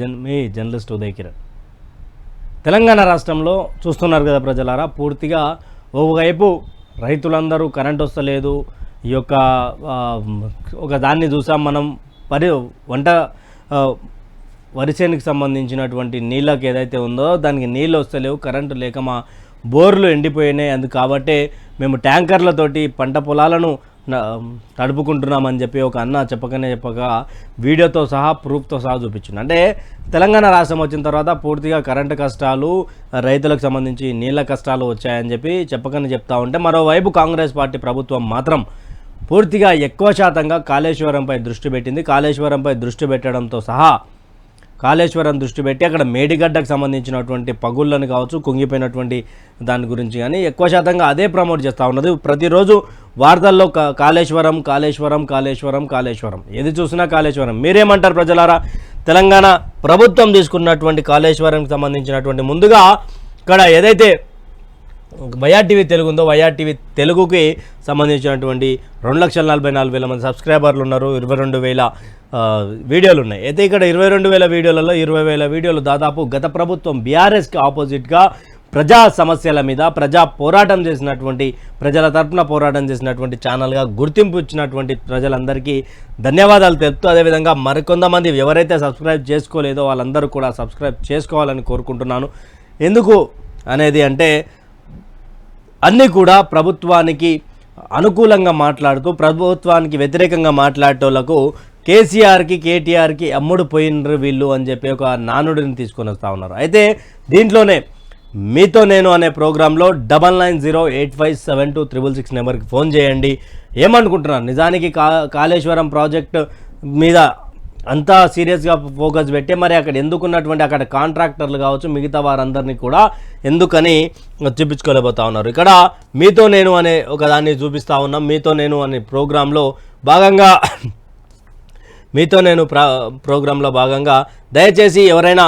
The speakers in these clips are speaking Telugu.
జన్ మీ జర్నలిస్ట్ ఉదయ్ కిరణ్. తెలంగాణ రాష్ట్రంలో చూస్తున్నారు కదా ప్రజలారా పూర్తిగా ఒకవైపు రైతులందరూ కరెంట్ వస్తలేదు. ఈ యొక్క ఒక దాన్ని చూసాం మనం పరి వంట వరిచేనికి సంబంధించినటువంటి నీళ్ళకి ఏదైతే ఉందో దానికి నీళ్ళు వస్తలేవు కరెంటు లేక మా బోర్లు ఎండిపోయినాయి. అందు కాబట్టే మేము ట్యాంకర్లతోటి పంట పొలాలను న- తడుపుకుంటున్నామని చెప్పి ఒక అన్న చెప్పకనే చెప్పక వీడియోతో సహా ప్రూఫ్తో సహా చూపించింది అంటే తెలంగాణ రాష్ట్రం వచ్చిన తర్వాత పూర్తిగా కరెంటు కష్టాలు రైతులకు సంబంధించి నీళ్ళ కష్టాలు వచ్చాయని చెప్పి చెప్పకనే చెప్తా ఉంటే మరోవైపు కాంగ్రెస్ పార్టీ ప్రభుత్వం మాత్రం పూర్తిగా ఎక్కువ శాతంగా కాళేశ్వరంపై దృష్టి పెట్టింది. కాళేశ్వరంపై దృష్టి పెట్టడంతో సహా కాళేశ్వరం దృష్టి పెట్టి అక్కడ మేడిగడ్డకు సంబంధించినటువంటి పగుళ్ళని కావచ్చు కుంగిపోయినటువంటి దాని గురించి కానీ ఎక్కువ శాతంగా అదే ప్రమోట్ చేస్తూ ఉన్నది. ప్రతిరోజు వార్తల్లో కాళేశ్వరం కాళేశ్వరం కాళేశ్వరం కాళేశ్వరం. ఏది చూసినా కాళేశ్వరం. మీరేమంటారు ప్రజలారా? తెలంగాణ ప్రభుత్వం తీసుకున్నటువంటి కాళేశ్వరంకి సంబంధించినటువంటి ముందుగా ఇక్కడ ఏదైతే వైఆర్ టీవీ తెలుగు ఉందో వైఆర్ టీవీ తెలుగుకి సంబంధించినటువంటి రెండు లక్షల నలభై నాలుగు వేల మంది సబ్స్క్రైబర్లు ఉన్నారు. ఇరవై రెండు వేల వీడియోలు ఉన్నాయి. అయితే ఇక్కడ ఇరవై రెండు వేల వీడియోలలో ఇరవై వేల వీడియోలు దాదాపు గత ప్రభుత్వం బీఆర్ఎస్కి ఆపోజిట్గా ప్రజా సమస్యల మీద ప్రజా పోరాటం చేసినటువంటి ప్రజల తరపున పోరాటం చేసినటువంటి ఛానల్గా గుర్తింపు ఇచ్చినటువంటి ప్రజలందరికీ ధన్యవాదాలు తెలుపుతూ అదేవిధంగా మరికొంతమంది ఎవరైతే సబ్స్క్రైబ్ చేసుకోలేదో వాళ్ళందరూ కూడా సబ్స్క్రైబ్ చేసుకోవాలని కోరుకుంటున్నాను. ఎందుకు అనేది అంటే అన్నీ కూడా ప్రభుత్వానికి అనుకూలంగా మాట్లాడుతూ ప్రభుత్వానికి వ్యతిరేకంగా మాట్లాడేటోళ్ళకు కేసీఆర్కి కేటీఆర్కి అమ్ముడు పోయినరు వీళ్ళు అని చెప్పి ఒక నానుడిని తీసుకొని వస్తూ ఉన్నారు. అయితే దీంట్లోనే మీతో నేను అనే ప్రోగ్రాంలో double nine zero eight five seven two triple six నెంబర్కి ఫోన్ చేయండి. ఏమనుకుంటున్నారు? నిజానికి కా కాళేశ్వరం ప్రాజెక్ట్ మీద అంతా సీరియస్గా ఫోకస్ పెట్టి మరి అక్కడ ఎందుకున్నటువంటి అక్కడ కాంట్రాక్టర్లు కావచ్చు మిగతా వారందరినీ కూడా ఎందుకని చూపించుకోలేకపోతా ఉన్నారు. ఇక్కడ మీతో నేను అనే ఒక దాన్ని ఉన్నాం. మీతో నేను అనే ప్రోగ్రాంలో భాగంగా మీతో నేను ప్రా ప్రోగ్రాంలో భాగంగా దయచేసి ఎవరైనా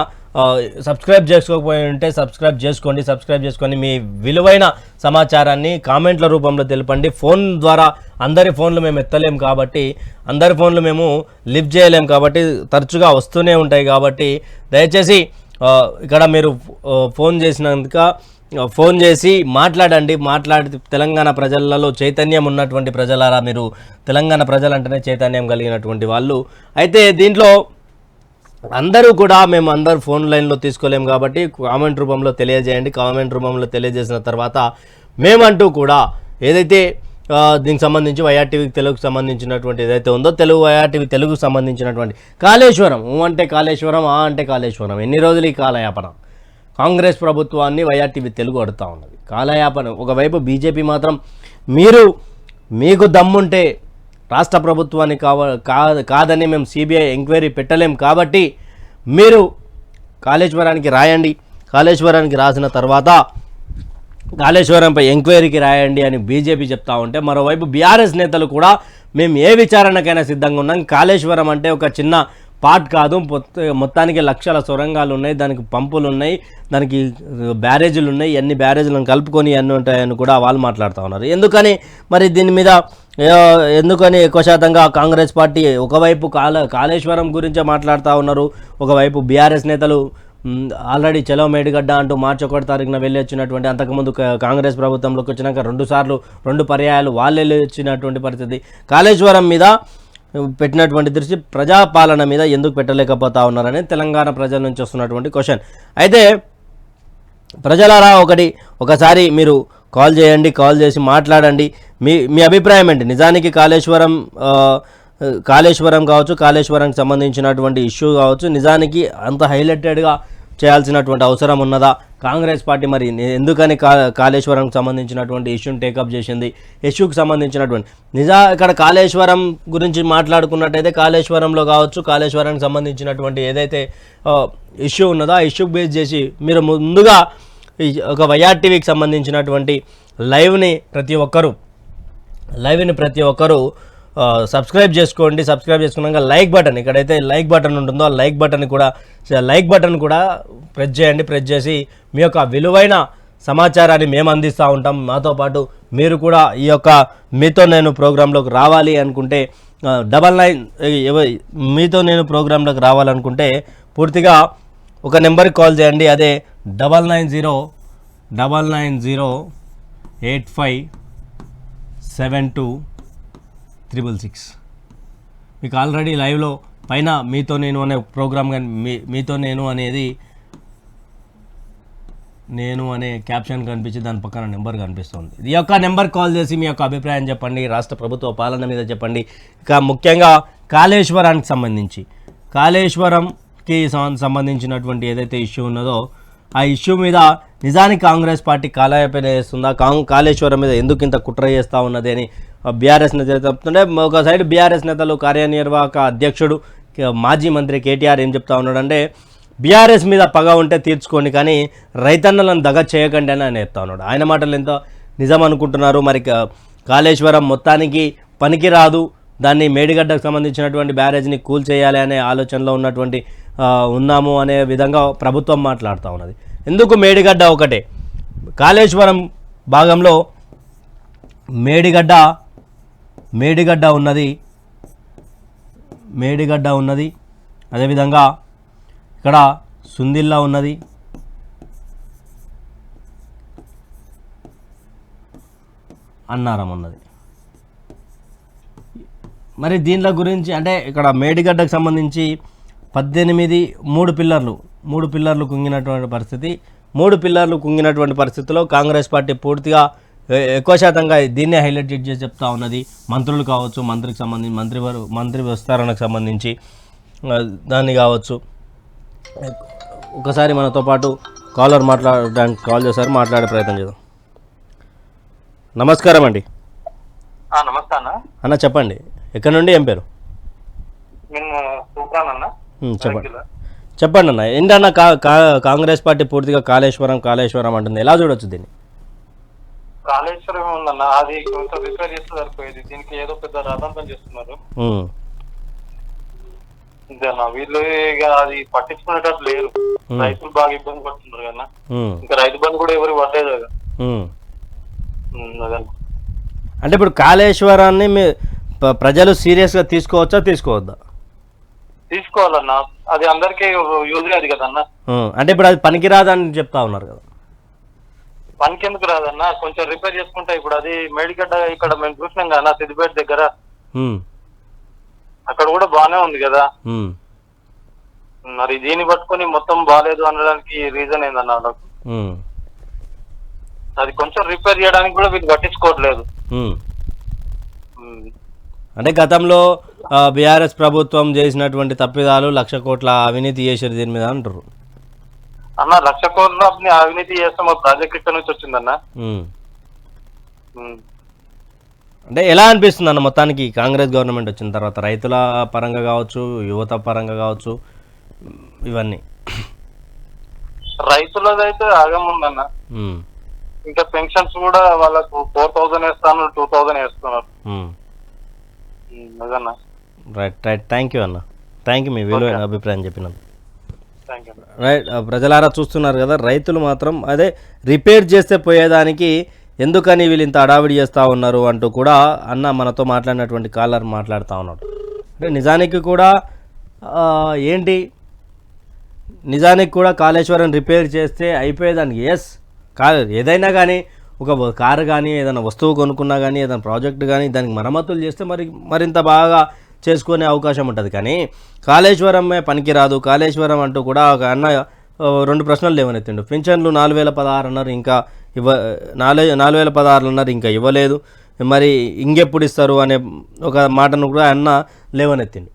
సబ్స్క్రైబ్ చేసుకోకపోయి ఉంటే సబ్స్క్రైబ్ చేసుకోండి సబ్స్క్రైబ్ చేసుకొని మీ విలువైన సమాచారాన్ని కామెంట్ల రూపంలో తెలపండి. ఫోన్ ద్వారా అందరి ఫోన్లు మేము ఎత్తలేం కాబట్టి అందరి ఫోన్లు మేము లిఫ్ట్ చేయలేము కాబట్టి తరచుగా వస్తూనే ఉంటాయి కాబట్టి దయచేసి ఇక్కడ మీరు ఫోన్ చేసినందుక ఫోన్ చేసి మాట్లాడండి. మాట్లాడి తెలంగాణ ప్రజలలో చైతన్యం ఉన్నటువంటి ప్రజలారా మీరు. తెలంగాణ ప్రజలంటేనే చైతన్యం కలిగినటువంటి వాళ్ళు. అయితే దీంట్లో అందరూ కూడా మేము అందరు ఫోన్ లైన్లో తీసుకోలేము కాబట్టి కామెంట్ రూపంలో తెలియజేయండి. కామెంట్ రూపంలో తెలియజేసిన తర్వాత మేమంటూ కూడా ఏదైతే దీనికి సంబంధించి వైఆర్టీవీకి తెలుగుకు సంబంధించినటువంటి ఏదైతే ఉందో తెలుగు వైఆర్టీవీ తెలుగుకు సంబంధించినటువంటి కాళేశ్వరం ఊ అంటే కాళేశ్వరం ఆ అంటే కాళేశ్వరం ఎన్ని రోజులు ఈ కాలయాపన? కాంగ్రెస్ ప్రభుత్వాన్ని వైఆర్టీవీ తెలుగు అడుగుతా ఉన్నది. కాలయాపన ఒకవైపు బీజేపీ మాత్రం మీరు మీకు దమ్ముంటే రాష్ట్ర ప్రభుత్వాన్ని కావ కా- కాదని మేము సిబిఐ ఎంక్వైరీ పెట్టలేం కాబట్టి మీరు కాళేశ్వరానికి రాయండి. కాళేశ్వరానికి రాసిన తర్వాత కాళేశ్వరంపై ఎంక్వైరీకి రాయండి అని బీజేపీ చెప్తా ఉంటే మరోవైపు బీఆర్ఎస్ నేతలు కూడా మేము ఏ విచారణకైనా సిద్ధంగా ఉన్నాం. కాళేశ్వరం అంటే ఒక చిన్న పార్ట్ కాదు మొత్తానికి లక్షల సొరంగాలు ఉన్నాయి దానికి పంపులు ఉన్నాయి దానికి బ్యారేజీలు ఉన్నాయి అన్ని బ్యారేజీలను కలుపుకొని అన్ని ఉంటాయని కూడా వాళ్ళు మాట్లాడుతూ ఉన్నారు. ఎందుకని? మరి దీని మీద ఎందుకని ఎక్కువ శాతంగా కాంగ్రెస్ పార్టీ ఒకవైపు కాల కాళేశ్వరం గురించే మాట్లాడుతూ ఉన్నారు ఒకవైపు బీఆర్ఎస్ నేతలు ఆల్రెడీ చలో మేడిగడ్డ అంటూ మార్చి ఒకటి తారీఖున వెళ్ళి వచ్చినటువంటి అంతకుముందు కాంగ్రెస్ ప్రభుత్వంలోకి వచ్చినాక రెండు సార్లు రెండు పర్యాయాలు వాళ్ళు వెళ్ళి వచ్చినటువంటి పరిస్థితి. కాళేశ్వరం మీద పెట్టినటువంటి దృష్టి ప్రజాపాలన మీద ఎందుకు పెట్టలేకపోతా ఉన్నారని తెలంగాణ ప్రజల నుంచి వస్తున్నటువంటి క్వశ్చన్. అయితే ప్రజలారా ఒకటి ఒకసారి మీరు కాల్ చేయండి కాల్ చేసి మాట్లాడండి. మీ మీ అభిప్రాయం ఏంటి? నిజానికి కాళేశ్వరం కాళేశ్వరం కావచ్చు కాళేశ్వరంకి సంబంధించినటువంటి ఇష్యూ కావచ్చు నిజానికి అంత హైలైటెడ్గా చేయాల్సినటువంటి అవసరం ఉన్నదా? కాంగ్రెస్ పార్టీ మరి ఎందుకని కా కాళేశ్వరంకి సంబంధించినటువంటి ఇష్యూని టేకప్ చేసింది? ఇష్యూకి సంబంధించినటువంటి నిజా ఇక్కడ కాళేశ్వరం గురించి మాట్లాడుకున్నట్టయితే కాళేశ్వరంలో కావచ్చు కాళేశ్వరానికి సంబంధించినటువంటి ఏదైతే ఇష్యూ ఉన్నదో ఆ ఇష్యూకి బేస్ చేసి మీరు ముందుగా ఒక వైఆర్ టీవీకి సంబంధించినటువంటి లైవ్ని ప్రతి ఒక్కరూ లైవ్ని ప్రతి ఒక్కరూ సబ్స్క్రైబ్ చేసుకోండి. సబ్స్క్రైబ్ చేసుకున్నాక లైక్ బటన్ ఇక్కడైతే లైక్ బటన్ ఉంటుందో ఆ లైక్ బటన్ కూడా లైక్ బటన్ కూడా ప్రెస్ చేయండి. ప్రెస్ చేసి మీ యొక్క విలువైన సమాచారాన్ని మేము అందిస్తూ ఉంటాం. మాతో పాటు మీరు కూడా ఈ యొక్క మీతో నేను ప్రోగ్రాంలోకి రావాలి అనుకుంటే డబల్ నైన్ మీతో నేను ప్రోగ్రాంలోకి రావాలనుకుంటే పూర్తిగా ఒక నెంబర్కి కాల్ చేయండి. అదే double nine zero double nine zero eight five seven two triple six. మీకు ఆల్రెడీ లైవ్లో పైన మీతో నేను అనే ప్రోగ్రామ్ కానీ మీ మీతో నేను అనేది నేను అనే క్యాప్షన్ కనిపించి దాని పక్కన నెంబర్ కనిపిస్తుంది. ఈ యొక్క నెంబర్ కాల్ చేసి మీ యొక్క అభిప్రాయం చెప్పండి రాష్ట్ర ప్రభుత్వ పాలన మీద చెప్పండి. ఇక ముఖ్యంగా కాళేశ్వరానికి సంబంధించి కాళేశ్వరంకి సంబంధించినటువంటి ఏదైతే ఇష్యూ ఉన్నదో ఆ ఇష్యూ మీద నిజానికి కాంగ్రెస్ పార్టీ కాలయాపన చేస్తుందా? కాంగ్ కాళేశ్వరం మీద ఎందుకు ఇంత కుట్ర చేస్తూ ఉన్నది అని బీఆర్ఎస్ నేతలు చెప్తుంటే ఒక సైడ్ బీఆర్ఎస్ నేతలు కార్యనిర్వాహక అధ్యక్షుడు మాజీ మంత్రి కేటీఆర్ ఏం చెప్తా ఉన్నాడంటే బీఆర్ఎస్ మీద పగ ఉంటే తీర్చుకోండి కానీ రైతన్నలను దగ చేయకండి అని ఆయన చెప్తా ఉన్నాడు. ఆయన మాటలు ఎంతో నిజం అనుకుంటున్నారు. మరి కాళేశ్వరం మొత్తానికి పనికిరాదు. దాన్ని మేడిగడ్డకు సంబంధించినటువంటి బ్యారేజ్ని కూల్ చేయాలి అనే ఆలోచనలో ఉన్నటువంటి ఉన్నాము అనే విధంగా ప్రభుత్వం మాట్లాడుతూ ఉన్నది. ఎందుకు మేడిగడ్డ ఒకటే? కాళేశ్వరం భాగంలో మేడిగడ్డ మేడిగడ్డ ఉన్నది. మేడిగడ్డ ఉన్నది. అదేవిధంగా ఇక్కడ సుందిల్లా ఉన్నది. అన్నారం ఉన్నది. మరి దీనిలో గురించి అంటే ఇక్కడ మేడిగడ్డకు సంబంధించి పద్దెనిమిది మూడు పిల్లర్లు మూడు పిల్లర్లు కుంగినటువంటి పరిస్థితి మూడు పిల్లర్లు కుంగినటువంటి పరిస్థితిలో కాంగ్రెస్ పార్టీ పూర్తిగా ఎక్కువ శాతంగా దీన్నే హైలైట్ చేసి చెప్తా ఉన్నది. మంత్రులు కావచ్చు మంత్రికి సంబంధించి మంత్రి వారు మంత్రి విస్తరణకు సంబంధించి దాన్ని కావచ్చు. ఒకసారి మనతో పాటు కాలర్ మాట్లాడడానికి కాల్ చేశారు మాట్లాడే ప్రయత్నం చేద్దాం. నమస్కారం అండి. నమస్తే అన్న. అన్న చెప్పండి. ఎక్కడి నుండి ఏం పేరు? చెప్పండి. చెప్పండి అన్న ఏంటన్న కా కా- కాంగ్రెస్ పార్టీ పూర్తిగా కాళేశ్వరం కాళేశ్వరం అంటుంది. ఎలా చూడొచ్చు దీన్ని? కాళేశ్వరం ఉందన్న. అది కొంచెం రిపేర్ చేస్తే సరిపోయేది. దీనికి ఏదో పెద్ద రథంతం చేస్తున్నారు. ఇంతేనా వీళ్ళు ఇక అది పట్టించుకునేటట్టు లేరు రైతులు బాగా ఇబ్బంది పడుతున్నారు కదా. ఉమ్, ఇంకా రైతు బంధు కూడా ఎవరు పడలేదు కదా. అంటే ఇప్పుడు కాళేశ్వరాన్ని ప్రజలు సీరియస్గా తీసుకోవచ్చా తీసుకోవద్దా? తీసుకోవాలన్న. అది అందరికీ యూజ్ కాదు కదన్న. అంటే ఇప్పుడు అది పనికిరాదని చెప్తా ఉన్నారు కదా. పనికి ఎందుకు రాదన్న? కొంచెం రిపేర్ చేసుకుంటే ఇప్పుడు అది మేడిగడ్డ ఇక్కడ మేము చూసినాం కదా సిద్దిపేట దగ్గర. అక్కడ కూడా బాగానే ఉంది కదా. మరి దీన్ని పట్టుకొని మొత్తం బాగాలేదు అనడానికి రీజన్ ఏందన్న నాకు అది కొంచెం రిపేర్ చేయడానికి కూడా వీళ్ళు పట్టించుకోవట్లేదు. అంటే గతంలో బీఆర్ఎస్ ప్రభుత్వం చేసినటువంటి తప్పిదాలు లక్ష కోట్ల అవినీతి చేశారు దీని మీద అంటారు అన్న లక్ష కోట్ల అవినీతి చేస్తే మా ప్రాజెక్ట్ ఇక్కడ నుంచి వచ్చిందన్న. అంటే ఎలా అనిపిస్తుంది అన్న మొత్తానికి? కాంగ్రెస్ గవర్నమెంట్ వచ్చిన తర్వాత రైతుల పరంగా కావచ్చు యువత పరంగా కావచ్చు ఇవన్నీ. రైతులదైతే ఆగం ఉందన్న. ఇంకా పెన్షన్స్ కూడా వాళ్ళకు ఫోర్ థౌసండ్ వేస్తాను టూ థౌసండ్ వేస్తున్నారు. Right right. థ్యాంక్ యూ అన్న. థ్యాంక్ యూ మీ విలువైన అభిప్రాయం చెప్పినందుకు. రైట్ ప్రజలారా చూస్తున్నారు కదా రైతులు మాత్రం అదే రిపేర్ చేస్తే పోయేదానికి ఎందుకని వీళ్ళు ఇంత అడావిడి చేస్తూ ఉన్నారు అంటూ కూడా అన్న మనతో మాట్లాడినటువంటి కాలర్ మాట్లాడుతూ ఉన్నాడు. అంటే నిజానికి కూడా ఏంటి? నిజానికి కూడా కాళేశ్వరం రిపేర్ చేస్తే అయిపోయేదానికి ఎస్ కా ఏదైనా కానీ ఒక కారు కానీ ఏదైనా వస్తువు కొనుక్కున్నా కానీ ఏదైనా ప్రాజెక్ట్ కానీ దానికి మరమ్మతులు చేస్తే మరి మరింత బాగా చేసుకునే అవకాశం ఉంటుంది. కానీ కాళేశ్వరమే పనికిరాదు. కాళేశ్వరం అంటూ కూడా ఒక అన్న రెండు ప్రశ్నలు లేవనెత్తిండు. పింఛన్లు నాలుగు వేల పదహారు అన్నారు ఇంకా ఇవ్వ నాలుగు నాలుగు వేల పదహారులు అన్నారు ఇంకా ఇవ్వలేదు. మరి ఇంకెప్పుడు ఇస్తారు అనే ఒక మాటను కూడా అన్న లేవనెత్తిండు.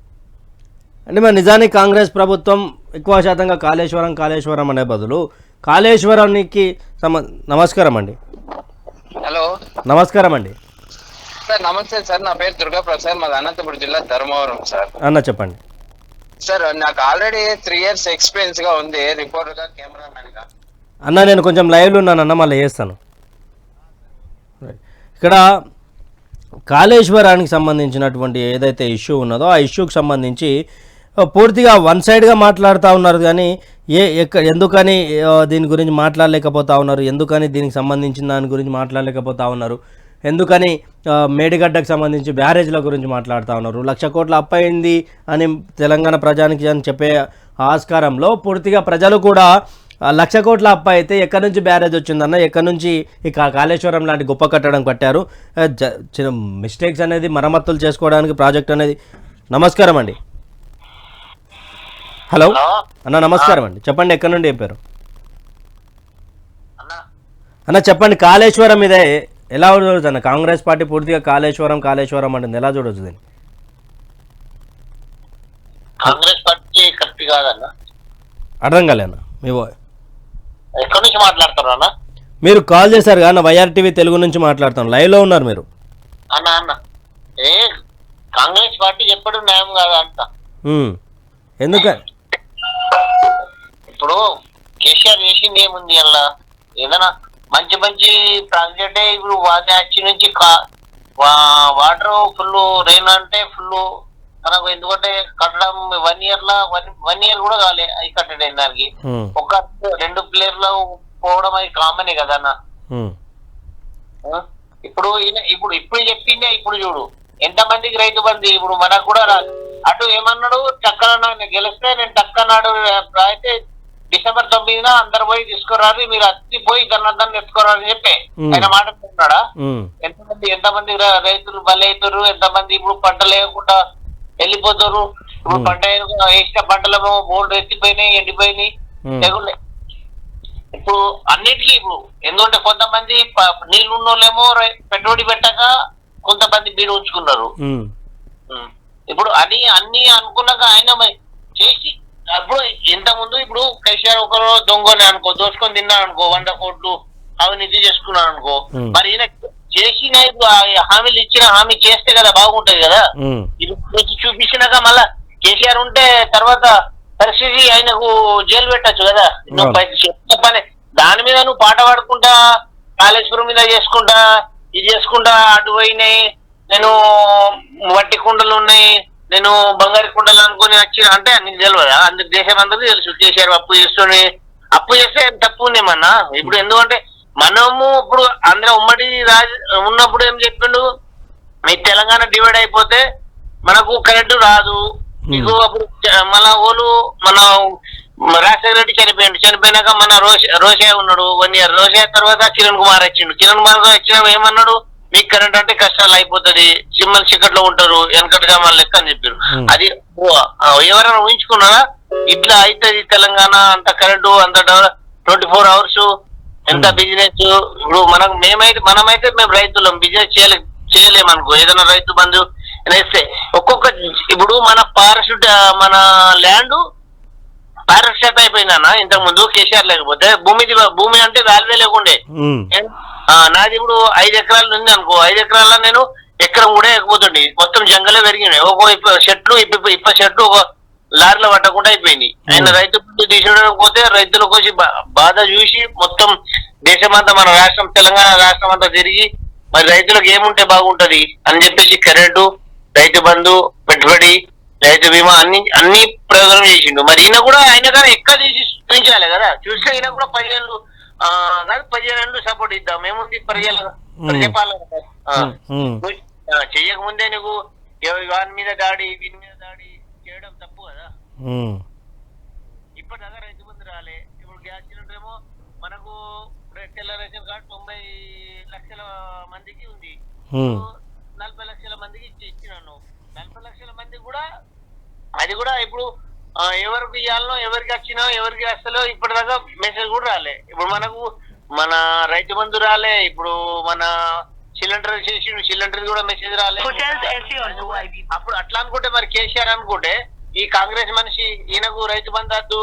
అంటే మరి నిజానికి కాంగ్రెస్ ప్రభుత్వం ఎక్కువ శాతంగా కాళేశ్వరం కాళేశ్వరం అనే బదులు కాళేశ్వరానికి సమ నమస్కారం అండి. హలో. నమస్కారం అండి. సార్ నమస్తే సార్. నా పేరు దుర్గా ప్రసాద్ మాది అనంతపురం జిల్లా ధర్మవరం సార్. అన్న చెప్పండి. సార్ నాకు ఆల్రెడీ త్రీ ఇయర్స్ ఎక్స్పీరియన్స్గా ఉంది. రిపోర్టర్గా కెమెరామెన్గా. అన్న నేను కొంచెం లైవ్లో ఉన్నానన్న మళ్ళీ చేస్తాను. ఇక్కడ కాళేశ్వరానికి సంబంధించినటువంటి ఏదైతే ఇష్యూ ఉన్నదో ఆ ఇష్యూకి సంబంధించి పూర్తిగా వన్ సైడ్గా మాట్లాడుతూ ఉన్నారు కానీ ఏ ఎక్క ఎందుకని దీని గురించి మాట్లాడలేకపోతా ఉన్నారు? ఎందుకని దీనికి సంబంధించిన దాని గురించి మాట్లాడలేకపోతా ఉన్నారు? ఎందుకని మేడిగడ్డకు సంబంధించి బ్యారేజ్ల గురించి మాట్లాడుతూ ఉన్నారు. లక్ష కోట్ల అప్పు అయింది అని తెలంగాణ ప్రజానికి అని చెప్పే ఆస్కారంలో పూర్తిగా ప్రజలు కూడా లక్ష కోట్ల అప్పు అయితే ఎక్కడి నుంచి బ్యారేజ్ వచ్చిందన్న ఎక్కడి నుంచి ఈ కా- కాళేశ్వరం లాంటి గొప్ప కట్టడం కట్టారు. చిన్న మిస్టేక్స్ అనేది మరమ్మతులు చేసుకోవడానికి ప్రాజెక్ట్ అనేది నమస్కారం అండి. హలో? అన్న నమస్కారం అండి. చెప్పండి ఎక్కడి నుండి చెప్పారు? అన్న చెప్పండి కాళేశ్వరం ఇదే ఎలా చూడవచ్చు అన్న? కాంగ్రెస్ పార్టీ పూర్తిగా కాళేశ్వరం కాళేశ్వరం అంటుంది ఎలా చూడవచ్చు దీన్ని? కాంగ్రెస్ పార్టీ కరెక్ట్ కాదన్న. అర్థం కాలేనా మీ వా- ఎక్కడి నుంచి మాట్లాడతారు అన్న? మీరు కాల్ చేశారు కానీ వైఆర్ టీవీ తెలుగు నుంచి మాట్లాడుతాను లైవ్లో ఉన్నారు మీరు. అన్న అన్న. ఏ కాంగ్రెస్ పార్టీ ఎప్పుడు న్యాయం కాదా అంత ఉమ్. ఎందుకని ఇప్పుడు కేసీఆర్ చేసింది ఏముంది అలా ఏదైనా మంచి మంచి ప్రాజెక్టే ఇప్పుడు వాటి నుంచి వాటర్ ఫుల్ రెయిన్ అంటే ఫుల్ మనకు ఎందుకంటే కట్టడం వన్ ఇయర్ లా వన్ ఇయర్ కూడా కాలే అవి కట్టడం దానికి. ఒక రెండు ప్లేయర్లు పోవడం అది కామనే కదా అన్న? ఇప్పుడు ఇప్పుడు ఇప్పుడు చెప్పిందే ఇప్పుడు చూడు. ఎంత మందికి రైతు బంధు ఇప్పుడు మనకు కూడా రాదు. అటు ఏమన్నాడు టక్కన గెలిస్తే నేను టక్కనాడు అయితే డిసెంబర్ తొమ్మిదిన అందరు పోయి తీసుకురారు మీరు అత్తి పోయి గన్నదాన్ని ఎత్తుకోరారు అని చెప్పి. ఆయన మాట ఉన్నాడా ఉమ్. ఎంతమంది ఎంతమంది రైతులు బలవుతారు ఎంతమంది ఇప్పుడు పంటలు వేయకుండా వెళ్ళిపోతారు ఇప్పుడు పంట వేసిన పంటలేమో బోర్డు ఎత్తిపోయినాయి ఎండిపోయినాయి. ఇప్పుడు అన్నిటికీ ఇప్పుడు ఎందుకంటే కొంతమంది నీళ్ళు ఉన్నోళ్ళేమో పెట్టుబడి పెట్టక కొంతమంది బీడు ఉంచుకున్నారు. ఇప్పుడు అది అన్ని అనుకున్నాక ఆయన చేసి అప్పుడు ఇంత ముందు ఇప్పుడు కేసీఆర్ ఒకరు దొంగని అనుకో దోసుకొని తిన్నాడు అనుకో వంద కోట్లు అవినీతి చేసుకున్నాడు అనుకో. మరి ఈయన చేసిన ఇప్పుడు హామీలు ఇచ్చిన హామీ చేస్తే కదా బాగుంటది కదా. ఇది చూపించినాక మళ్ళా కేసీఆర్ ఉంటే తర్వాత పరిస్థితి ఆయనకు జైలు పెట్టచ్చు కదా నువ్వు పని దాని మీద నువ్వు పాట పాడుకుంటా కాళేశ్వరం మీద చేసుకుంటా ఇది చేసుకుంటా అటు పోయినాయి నేను వట్టి కుండలు ఉన్నాయి నేను బంగారు కుండలు అనుకుని వచ్చి అంటే నీకు తెలియదా అందరి దేశం అందరికీ తెలుసు. కేసీఆర్ అప్పు చేస్తుని. అప్పు చేస్తే తప్పు ఉందేమన్నా ఇప్పుడు ఎందుకంటే మనము ఇప్పుడు అందరం ఉమ్మడి రాజ ఉన్నప్పుడు ఏం చెప్పిండు? మీ తెలంగాణ డివైడ్ అయిపోతే మనకు కరెంటు రాదు. మీకు అప్పుడు మన ఓలు మన రాజశేఖర రెడ్డి చనిపోయిండు. చనిపోయినాక మన రోష రోషే ఉన్నాడు. One year. రోషే తర్వాత కిరణ్ కుమార్ వచ్చిండు. కిరణ్ కుమార్ వచ్చిన ఏమన్నాడు? మీకు కరెంట్ అంటే కష్టాలు అయిపోతుంది సిమ్మల్ చిక్కట్లో ఉంటారు వెనకటిగా మన లెక్క అని చెప్పారు. అది ఎవరైనా ఊహించుకున్నారా? ఇట్లా అవుతుంది తెలంగాణ అంత కరెంటు అంత ట్వంటీ ఫోర్ అవర్స్ ఎంత బిజినెస్ ఇప్పుడు మనం మేమైతే మనమైతే మేము రైతులం బిజినెస్ చేయలే చేయలేము అనుకో. ఏదైనా రైతు బంధు వేస్తే ఒక్కొక్క ఇప్పుడు మన పారషూట్ మన ల్యాండ్ పారషూట్ అయిపోయిందన్న. ఇంతకు ముందు కేసీఆర్ లేకపోతే భూమి భూమి అంటే వాల్యూ లేకుండే. నాది ఇప్పుడు ఐదు ఎకరాలు ఉంది అనుకో. ఐదు ఎకరాల్లో నేను ఎకరం కూడా ఎక్కిపోతుండే మొత్తం జంగలే పెరిగినాయి. ఒక ఇప్ప చెట్లు ఇప్ప ఇప్ప చెట్లు ఒక లారీలో పట్టకుండా అయిపోయింది ఆయన రైతు తీసుకోవడం పోతే రైతులకు వచ్చి బా- బాధ చూసి మొత్తం దేశమంతా మన రాష్ట్రం తెలంగాణ రాష్ట్రం అంతా తిరిగి మరి రైతులకు ఏముంటే బాగుంటది అని చెప్పేసి కరెంటు రైతు బంధు పెట్టుబడి రైతు బీమా అన్ని అన్ని ప్రయోజనం చేసిండు మరి ఈయన కూడా ఆయన కానీ ఎక్కడ తీసి చూపించాలి కదా చూస్తే ఈయన కూడా పదిహేను కాదు పదిహేను సపోర్ట్ ఇద్దాం ఏముంది ప్రజలు. ఉమ్. ఉమ్. నువ్వు, వాని మీద దాడి వీని మీద దాడి చేయడం తప్పు కదా ఉమ్. ఇప్పటిదాకా రైతు బంధు రాలే ఇప్పుడు గ్యాస్ సిలిండర్ ఏమో మనకు తెల్ల రేషన్ కార్డు తొంభై లక్షల మందికి ఉంది. నలభై లక్షల మందికి ఇచ్చి ఇచ్చినాను నలభై లక్షల మందికి కూడా అది కూడా ఇప్పుడు ఎవరికి ఇవ్వాలనో ఎవరికి వచ్చినో ఎవరికి వస్తలో ఇప్పటిదాకా మెసేజ్ కూడా రాలే. ఇప్పుడు మనకు మన రైతు బంధు రాలే ఇప్పుడు మన సిలిండర్ చేసి సిలిండర్ కూడా మెసేజ్ రాలే. అప్పుడు అట్లా అనుకుంటే మరి కేసీఆర్ అనుకుంటే ఈ కాంగ్రెస్ మనిషి ఈయనకు రైతు బంధు వద్దు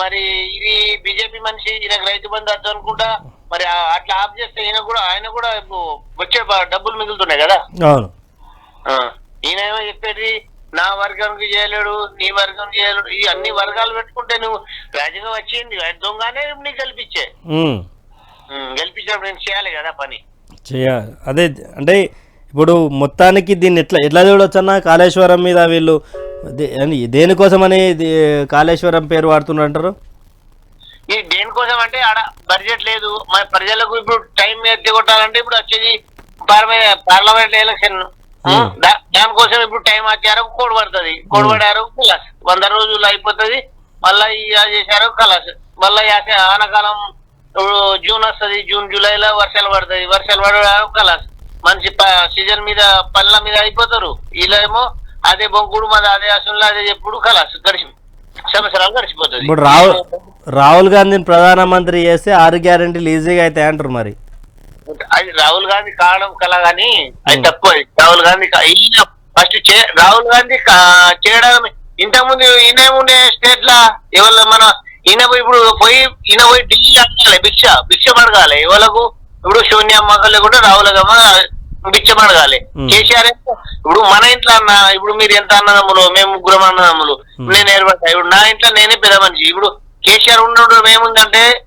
మరి ఇది బీజేపీ మనిషి ఈయనకు రైతు బంధు వద్దు అనుకుంటా మరి అట్లా ఆఫ్ చేస్తే ఈయన కూడా ఆయన కూడా ఇప్పుడు వచ్చే డబ్బులు మిగులుతున్నాయి కదా. అవును. ఆ, ఈయన ఏమో చెప్పేది నా వర్గానికి చేయలేడు నీ వర్గం చేయలేడు ఈ అన్ని వర్గాలు పెట్టుకుంటే నువ్వు రాజకీయం వచ్చింది దొంగనే నీకు గెలిపించే. గెలిపించినప్పుడు నేను చేయాలి కదా పని. చేయాలి అదే అంటే ఇప్పుడు మొత్తానికి దీన్ని ఎట్లా ఎట్లా చూడొచ్చు అన్న కాళేశ్వరం మీద వీళ్ళు దే- అని దేనికోసమని కాళేశ్వరం పేరు వాడుతున్నారు అంటారు ఈ దేనికోసం అంటే ఆడ బడ్జెట్ లేదు. మన ప్రజలకు ఇప్పుడు టైం ఎత్తి కొట్టాలంటే ఇప్పుడు వచ్చేది పార్లమెంట్ పార్లమెంట్ ఎలక్షన్ దానికోసం ఇప్పుడు టైం వచ్చారు కోడ్ పడుతుంది. కోడ్ పడారు కలాస్. వంద రోజులు అయిపోతుంది. మళ్ళా ఇక చేశారు కలాస్. మళ్ళా యాస ఆనకాలం ఇప్పుడు జూన్ వస్తది. జూన్ జూలైలో వర్షాలు పడతాయి వర్షాలు పడడం కలాస్. మంచి సీజన్ మీద పళ్ళ మీద అయిపోతారు. ఇలా ఏమో అదే బొంకుడు మాది అదే అసలు అదే చెప్పుడు కలాస్ గడిచి సంవత్సరాలు గడిచిపోతుంది. ఇప్పుడు రాహుల్ రాహుల్ గాంధీని ప్రధానమంత్రి చేస్తే ఆరు గ్యారెంటీలు ఈజీగా అయితే అంటారు మరి. రాహుల్ గాంధీ కావడం కల గాని అది తక్కువ. అది. రాహుల్ గాంధీ ఫస్ట్ చే- రాహుల్ గాంధీ చేయడం ఇంతకుముందు ఈయన ఉండే స్టేట్ లా ఎవరు మన ఈయన పోయి ఇప్పుడు పోయి ఈయన పోయి ఢిల్లీ అడగాలి భిక్ష భిక్ష పడగాలి ఎవరికి ఇప్పుడు సోనియమ్మ లేకుంటే రాహుల్ గాంధీ భిక్ష పడగాలి. కేసీఆర్ ఇప్పుడు మన ఇంట్లో అన్న ఇప్పుడు మీరు ఎంత అన్నదమ్ములు? మేము ముగ్గురం అన్నదమ్ములు. నేను ఏర్పడతా ఇప్పుడు నా ఇంట్లో నేనే పెద్ద మనిషి. ఇప్పుడు కేసీఆర్ ఉండడం ఏముందంటే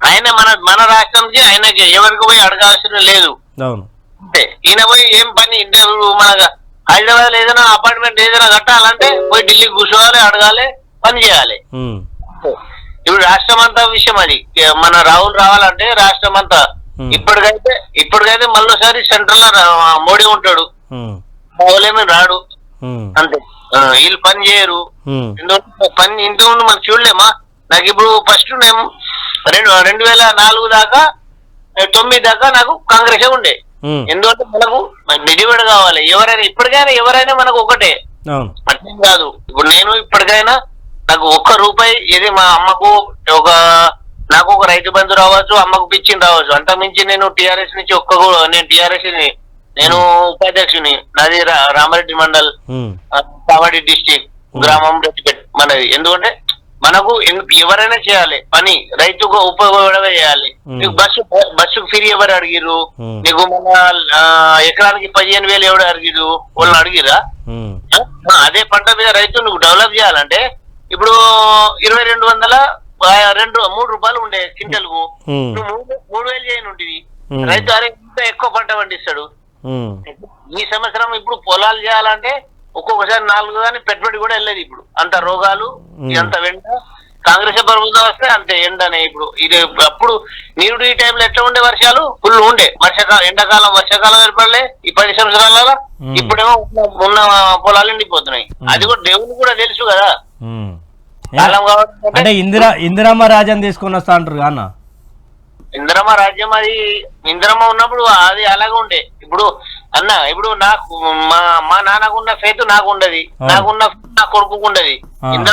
ఆయన మన మన రాష్ట్రానికి ఆయనకి ఎవరికి పోయి అడగాల్సిన లేదు. అవును. అంతే ఈయన పోయి ఏం పని? ఇంటర్వ్యూ మన హైదరాబాద్లో ఏదైనా అపార్ట్మెంట్ ఏదైనా కట్టాలంటే పోయి ఢిల్లీ కూర్చోవాలి అడగాలి పని చేయాలి. ఇప్పుడు రాష్ట్రం అంతా విషయం అది. మన రాహుల్ రావాలంటే రాష్ట్రం అంతా. ఇప్పటికైతే ఇప్పటికైతే మళ్ళీసారి సెంట్రల్లో మోడీ ఉంటాడు. ఏమీ రాడు. అంతే. వీళ్ళు పని చేయరు. పని ఇంత ముందు మనం చూడలేమా? నాకు ఇప్పుడు ఫస్ట్ నేను రెండు రెండు వేల నాలుగు దాకా తొమ్మిది దాకా నాకు కాంగ్రెస్ ఉండే. ఎందుకంటే మనకు నిడివిడ కావాలి. ఎవరైనా ఇప్పటికైనా ఎవరైనా మనకు ఒకటే. అట్లేం కాదు. ఇప్పుడు నేను ఇప్పటికైనా నాకు ఒక్క రూపాయి ఇది మా అమ్మకు ఒక నాకు ఒక రైతు బంధు రావచ్చు అమ్మకు పిచ్చింది రావచ్చు. అంత మించి నేను టిఆర్ఎస్ నుంచి ఒక్క నేను టిఆర్ఎస్ని నేను ఉపాధ్యక్షుని. నాది రామారెడ్డి మండల్ కామారెడ్డి డిస్టిక్ గ్రామం మనది. ఎందుకంటే మనకు ఎవరైనా చేయాలి. పని రైతుకు ఉపయోగపడమే చేయాలి. నీకు బస్సు బస్సుకు ఫ్రీ ఎవరు అడిగిరు. నీకు మన ఎకరానికి పదిహేను వేలు ఎవరు అడిగిరు వాళ్ళు అడిగిరా అదే పంట మీద రైతు నువ్వు డెవలప్ చేయాలంటే ఇప్పుడు ఇరవై రెండు వందల రెండు మూడు రూపాయలు ఉండే క్వింటల్కు ఉమ్, నువ్వు మూడు వేలు చేయనుంటివి. Hmm. రైతు అరే ఇంకా ఎక్కువ పంట పండిస్తాడు. ఈ సంవత్సరం ఇప్పుడు పొలాలు చేయాలంటే ఒక్కొక్కసారి నాలుగు కానీ పెట్టుబడి కూడా వెళ్ళేది ఇప్పుడు. అంత రోగాలు. అంత వెంట. కాంగ్రెస్ ప్రభుత్వం వస్తే అంతే ఎండనే ఇప్పుడు. ఇది అప్పుడు నీరుడు ఈ టైంలో ఎట్లా ఉండే వర్షాలు? ఫుల్ ఉండే. వర్షాకాలం ఎండాకాలం వర్షాకాలం ఏర్పడలే. ఈ పది సంవత్సరాలలో Hmm. ఇప్పుడేమో ఉన్న- పొలాలు ఎండిపోతున్నాయి. అది కూడా దేవుని కూడా తెలుసు కదా. అంటే ఇందిరా ఇందిరమ్మ రాజ్యం తీసుకొని వస్తా అంటారు అన్న? ఇంద్రమ్మ రాజ్యం అది ఇంద్రమ్మ ఉన్నప్పుడు అది అలాగే ఉండే. ఇప్పుడు అన్న ఇప్పుడు నాకు మా మా నాన్నకున్న ఫేత్ నాకు ఉండదు. నాకున్న నా కొడుకు ఉండదు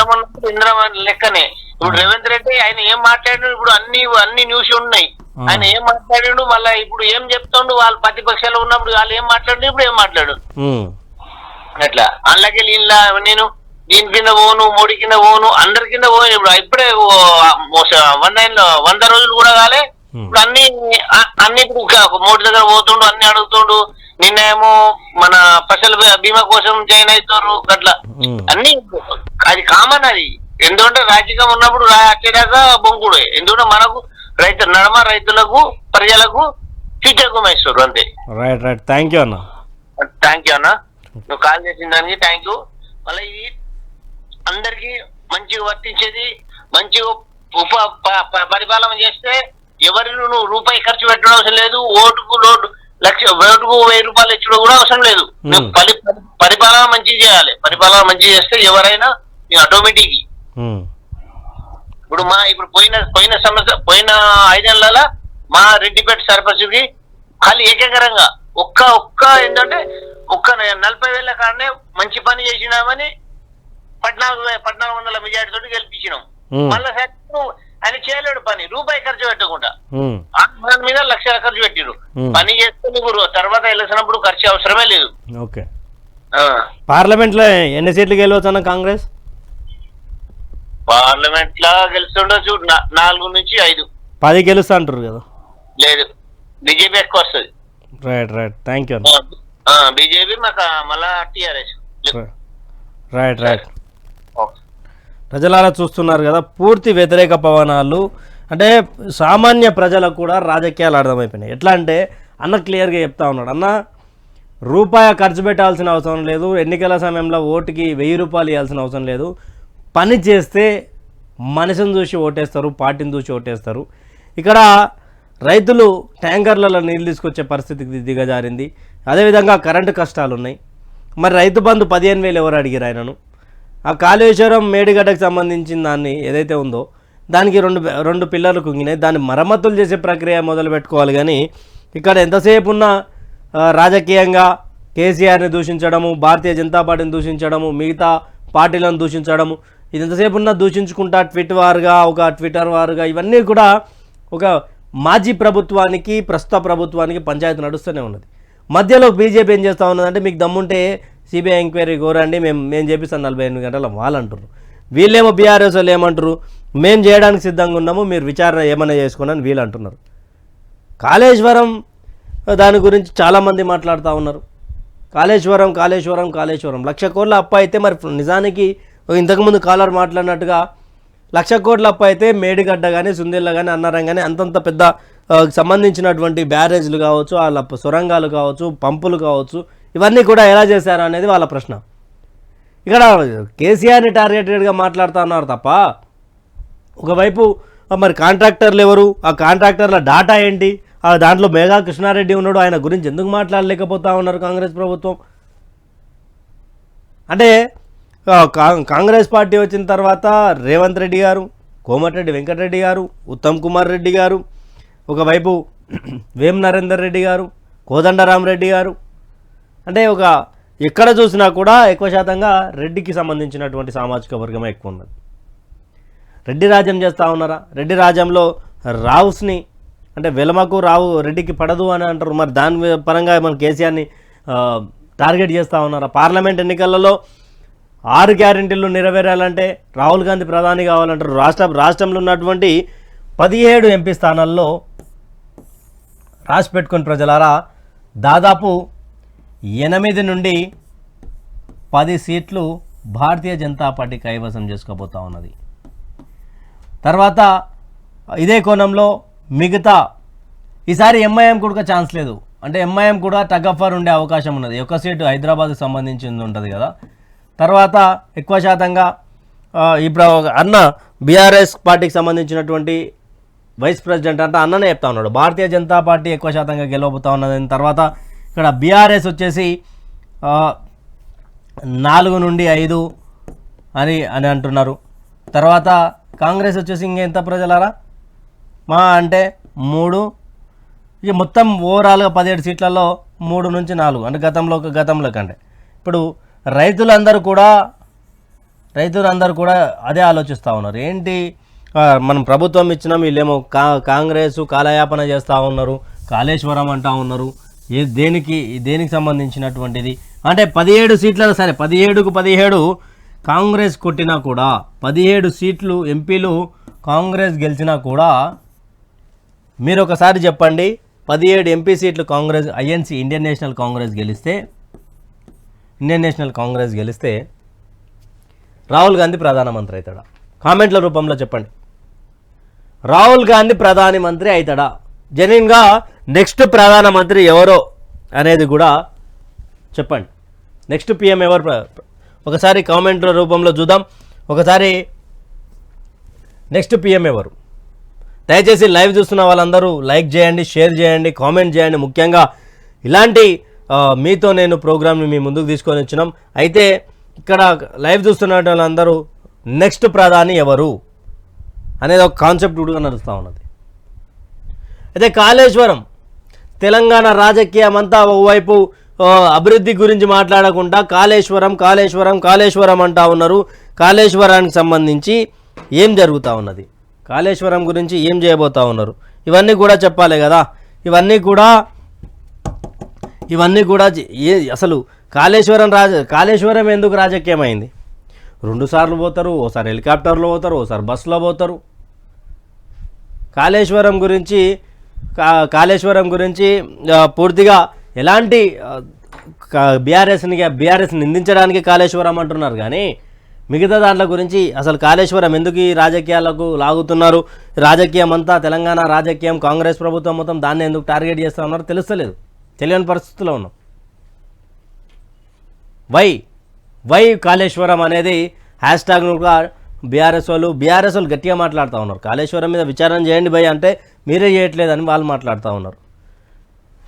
ఉన్నప్పుడు ఇంద్రమ్మ లెక్కనే. ఇప్పుడు రేవంత్ రెడ్డి ఆయన ఏం మాట్లాడాడు ఇప్పుడు అన్ని అన్ని న్యూస్ ఉన్నాయి. ఆయన ఏం మాట్లాడాడు మళ్ళీ ఇప్పుడు ఏం చెప్తుండు వాళ్ళు ప్రతిపక్షాలు ఉన్నప్పుడు వాళ్ళు ఏం మాట్లాడు ఇప్పుడు ఏం మాట్లాడు? అట్లా. అందులోకి ఇలా నేను దీని కింద పోను మోడీ కింద పోను అందరి కింద పోను. ఇప్పుడు ఇప్పుడే వన్ నైన్ వంద రోజులు కూడా కాలే. ఇప్పుడు అన్ని అన్ని ఇప్పుడు మోడీ దగ్గర పోతుండు అన్ని అడుగుతుండు. నిన్న ఏమో మన ఫసల్ బీమా కోసం జాయిన్ అవుతారు అట్లా అన్ని అది కామన్ అది. ఎందుకంటే రాజకీయం ఉన్నప్పుడు వచ్చేదాకా బొంకుడు ఎందుకంటే మనకు రైతు నడమ రైతులకు ప్రజలకు ఫ్యూచర్ కుమేస్తారు అంతే. రైట్ రైట్ థ్యాంక్ యూ అన్న. థ్యాంక్ యూ అన్న. నువ్వు కాల్ చేసిన దానికి థ్యాంక్ యూ మళ్ళీ ఇది అందరికి మంచిగా వర్తించేది మంచిగా ఉప పరిపాలన చేస్తే ఎవరిని నువ్వు రూపాయి ఖర్చు పెట్టడం అవసరం లేదు ఓటుకు లోటు లక్ష ఓటుకు వెయ్యి రూపాయలు ఇచ్చడం కూడా అవసరం లేదు. నువ్వు పరి పరిపాలన మంచిగా చేయాలి. పరిపాలన మంచిగా చేస్తే ఎవరైనా ఆటోమేటిక్ ఉమ్, ఇప్పుడు మా ఇప్పుడు పోయిన పోయిన సంవత్సరం పోయిన ఐదేళ్ళలో మా రెడ్డిపేట సర్పంచ్కి ఖాళీ ఏకకరంగా ఒక్క ఒక్క ఏంటంటే ఒక్క నలభై వేల కాడనే మంచి పని చేసినామని పద్నాలుగు పద్నాలుగు వందల మెజార్టీ తోటి గెలిపించినాం. ఉమ్, మళ్ళా ఆయన చేయలేడు పని. రూపాయి ఖర్చు పెట్టకుండా దాని మీద లక్షల ఖర్చు పెట్టిరు. పని చేస్తే నువ్వు తర్వాత వెళ్ళినప్పుడు ఖర్చు అవసరమే లేదు. ఓకే. ఆ. పార్లమెంట్లో ఎన్ని సీట్లు గెలవచ్చు అన్న కాంగ్రెస్ పార్లమెంట్ లా గెలుస్తుండొచ్చు నాలుగు నుంచి ఐదు. పది గెలుస్తా అంటారు కదా. లేదు. బీజేపీ ఎక్కువ వస్తుంది. Right right. Thank you BJP మాకు మళ్ళా టీఆర్ఎస్. Right right. ప్రజలారా చూస్తున్నారు కదా పూర్తి వ్యతిరేక పవనాలు. అంటే సామాన్య ప్రజలకు కూడా రాజకీయాలు అర్థమైపోయినాయి. ఎట్లా అంటే అన్న క్లియర్గా చెప్తా ఉన్నాడు. అన్న రూపాయి ఖర్చు పెట్టాల్సిన అవసరం లేదు. ఎన్నికల సమయంలో ఓటుకి వెయ్యి రూపాయలు ఇవ్వాల్సిన అవసరం లేదు. పని చేస్తే మనిషిని చూసి ఓటేస్తారు పార్టీని చూసి ఓటేస్తారు. ఇక్కడ రైతులు ట్యాంకర్లలో నీళ్ళు తీసుకొచ్చే పరిస్థితికి దిగజారింది. అదేవిధంగా కరెంటు కష్టాలు ఉన్నాయి మరి రైతు బంధు పదిహేను వేలు ఎవరు అడిగారు ఆయనను? ఆ కాళేశ్వరం మేడిగడ్డకు సంబంధించిన దాన్ని ఏదైతే ఉందో దానికి రెండు రెండు పిల్లలు కుంగినాయి. దాన్ని మరమ్మతులు చేసే ప్రక్రియ మొదలు పెట్టుకోవాలి. కానీ ఇక్కడ ఎంతసేపు ఉన్న రాజకీయంగా కేసీఆర్ని దూషించడము భారతీయ జనతా పార్టీని దూషించడము మిగతా పార్టీలను దూషించడము ఇది ఎంతసేపు ఉన్న దూషించుకుంటా ట్విట్ వారుగా ఒక ట్విట్టర్ వారుగా ఇవన్నీ కూడా ఒక మాజీ ప్రభుత్వానికి ప్రస్తుత ప్రభుత్వానికి పంచాయతీ నడుస్తూనే ఉన్నది. మధ్యలో బీజేపీ ఏం చేస్తూ ఉన్నదంటే మీకు దమ్ముంటే సిబిఐ ఎంక్వైరీ కోరండి మేము మేము చేపిస్తాం నలభై ఎనిమిది గంటల వాళ్ళు అంటారు వీళ్ళేమో బీఆర్ఎస్ వాళ్ళు ఏమంటారు మేము చేయడానికి సిద్ధంగా ఉన్నాము మీరు విచారణ ఏమైనా చేసుకున్నాను వీళ్ళు అంటున్నారు కాళేశ్వరం దాని గురించి చాలామంది మాట్లాడుతూ ఉన్నారు. కాళేశ్వరం కాళేశ్వరం కాళేశ్వరం. లక్ష కోట్ల అప్ప అయితే మరి నిజానికి ఇంతకుముందు కాలర్ మాట్లాడినట్టుగా లక్ష కోట్ల అప్ప అయితే మేడిగడ్డ కానీ సుందిల్ల కానీ అన్నారం కానీ అంతంత పెద్ద సంబంధించినటువంటి బ్యారేజ్లు కావచ్చు వాళ్ళ సొరంగాలు కావచ్చు పంపులు కావచ్చు ఇవన్నీ కూడా ఎలా చేశారు అనేది వాళ్ళ ప్రశ్న. ఇక్కడ కేసీఆర్ని టార్గెటెడ్గా మాట్లాడుతూ ఉన్నారు తప్ప ఒకవైపు మరి కాంట్రాక్టర్లు ఎవరు ఆ కాంట్రాక్టర్ల డాటా ఏంటి ఆ దాంట్లో మేఘా కృష్ణారెడ్డి ఉన్నాడు ఆయన గురించి ఎందుకు మాట్లాడలేకపోతా ఉన్నారు కాంగ్రెస్ ప్రభుత్వం? అంటే కాంగ్రెస్ పార్టీ వచ్చిన తర్వాత రేవంత్ రెడ్డి గారు కోమటిరెడ్డి వెంకటరెడ్డి గారు ఉత్తమ్ కుమార్ రెడ్డి గారు ఒకవైపు వేం నరేందర్ రెడ్డి గారు కోదండరామరెడ్డి గారు అంటే ఒక ఎక్కడ చూసినా కూడా ఎక్కువ శాతంగా రెడ్డికి సంబంధించినటువంటి సామాజిక వర్గమే ఎక్కువ ఉన్నది. రెడ్డి రాజ్యం చేస్తూ ఉన్నారా? రెడ్డి రాజ్యంలో రావుస్ని అంటే వెలమకు రావు రెడ్డికి పడదు అని అంటారు. మరి దాని పరంగా మన కేసీఆర్ని టార్గెట్ చేస్తూ ఉన్నారా? పార్లమెంట్ ఎన్నికలలో ఆరు గ్యారెంటీలు నెరవేరాలంటే రాహుల్ గాంధీ ప్రధాని కావాలంటారు. రాష్ట్ర రాష్ట్రంలో ఉన్నటువంటి పదిహేడు ఎంపీ స్థానాల్లో రాసి పెట్టుకుని ప్రజలారా దాదాపు ఎనిమిది నుండి పది సీట్లు భారతీయ జనతా పార్టీ కైవసం చేసుకోబోతా ఉన్నది. తర్వాత ఇదే కోణంలో మిగతా ఈసారి ఎంఐఎం కూడా ఛాన్స్ లేదు. అంటే ఎంఐఎం కూడా టగఫర్ ఉండే అవకాశం ఉన్నది. ఒక సీటు హైదరాబాద్కి సంబంధించింది ఉంటుంది కదా. తర్వాత ఎక్కువ శాతంగా ఇప్పుడు అన్న బీఆర్ఎస్ పార్టీకి సంబంధించినటువంటి వైస్ ప్రెసిడెంట్ అంటే అన్ననే చెప్తా ఉన్నాడు. భారతీయ జనతా పార్టీ ఎక్కువ శాతంగా గెలవబోతా ఉన్నది తర్వాత ఇక్కడ బీఆర్ఎస్ వచ్చేసి నాలుగు నుండి ఐదు అని అని అంటున్నారు. తర్వాత కాంగ్రెస్ వచ్చేసి ఇంకెంత ప్రజలారా? మా అంటే మూడు. ఇక మొత్తం ఓవరాల్గా పదిహేడు సీట్లలో మూడు నుంచి నాలుగు. అంటే గతంలో గతంలో కంటే. ఇప్పుడు రైతులందరూ కూడా రైతులందరూ కూడా అదే ఆలోచిస్తూ ఉన్నారు. ఏంటి? మనం ప్రభుత్వం ఇచ్చినాం వీళ్ళేమో కా కాంగ్రెస్ కాలయాపన చేస్తూ ఉన్నారు కాళేశ్వరం అంటూ ఉన్నారు. ఏ దేనికి దేనికి సంబంధించినటువంటిది? అంటే పదిహేడు సీట్లలో సరే పదిహేడుకు పదిహేడు కాంగ్రెస్ కొట్టినా కూడా పదిహేడు సీట్లు ఎంపీలు కాంగ్రెస్ గెలిచినా కూడా మీరు ఒకసారి చెప్పండి పదిహేడు ఎంపీ సీట్లు Congress INC Indian National Congress గెలిస్తే ఇండియన్ నేషనల్ కాంగ్రెస్ గెలిస్తే రాహుల్ గాంధీ ప్రధానమంత్రి అవుతాడా కామెంట్ల రూపంలో చెప్పండి. రాహుల్ గాంధీ ప్రధానమంత్రి అవుతాడా జెన్యున్గా నెక్స్ట్ ప్రధానమంత్రి ఎవరో అనేది కూడా చెప్పండి. నెక్స్ట్ పిఎం ఎవరు? ఒకసారి కామెంట్ల రూపంలో చూద్దాం. ఒకసారి నెక్స్ట్ పిఎం ఎవరు? దయచేసి లైవ్ చూస్తున్న వాళ్ళందరూ లైక్ చేయండి షేర్ చేయండి కామెంట్ చేయండి. ముఖ్యంగా ఇలాంటి మీతో నేను ప్రోగ్రామ్ని మీ ముందుకు తీసుకొని వచ్చినాం. అయితే ఇక్కడ లైవ్ చూస్తున్న వాళ్ళందరూ నెక్స్ట్ ప్రధాని ఎవరు అనేది ఒక కాన్సెప్ట్ కూడా నడుస్తూ ఉన్నది. అయితే కాళేశ్వరం తెలంగాణ రాజకీయం అంతా ఒకవైపు అభివృద్ధి గురించి మాట్లాడకుండా కాళేశ్వరం కాళేశ్వరం కాళేశ్వరం అంటా ఉన్నారు. కాళేశ్వరానికి సంబంధించి ఏం జరుగుతూ ఉన్నది? కాళేశ్వరం గురించి ఏం చేయబోతా ఉన్నారు? ఇవన్నీ కూడా చెప్పాలి కదా. ఇవన్నీ కూడా ఇవన్నీ కూడా ఏ అసలు కాళేశ్వరం రాజ కాళేశ్వరం ఎందుకు రాజకీయమైంది? రెండుసార్లు రెండు సార్లు పోతారు ఓసారి హెలికాప్టర్లో పోతారు ఓసారి బస్సులో పోతారు. కాళేశ్వరం గురించి కాళేశ్వరం గురించి పూర్తిగా ఎలాంటి బీఆర్ఎస్ని బీఆర్ఎస్ నిందించడానికి కాళేశ్వరం అంటున్నారు. కానీ మిగతా దాంట్ల గురించి అసలు కాళేశ్వరం ఎందుకు ఈ రాజకీయాలకు లాగుతున్నారు? రాజకీయం అంతా తెలంగాణ రాజకీయం కాంగ్రెస్ ప్రభుత్వం మొత్తం దాన్ని ఎందుకు టార్గెట్ చేస్తూ ఉన్నారో తెలుస్తలేదు. తెలియని పరిస్థితుల్లో ఉన్నాం. వై వై కాళేశ్వరం అనేది హ్యాష్ ట్యాగ్ను కూడా బీఆర్ఎస్ వాళ్ళు బీఆర్ఎస్ వాళ్ళు గట్టిగా మాట్లాడుతూ ఉన్నారు. కాళేశ్వరం మీద విచారణ చేయండి భయ్ అంటే మీరే చేయట్లేదని వాళ్ళు మాట్లాడుతూ ఉన్నారు.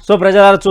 సో ప్రజల చూ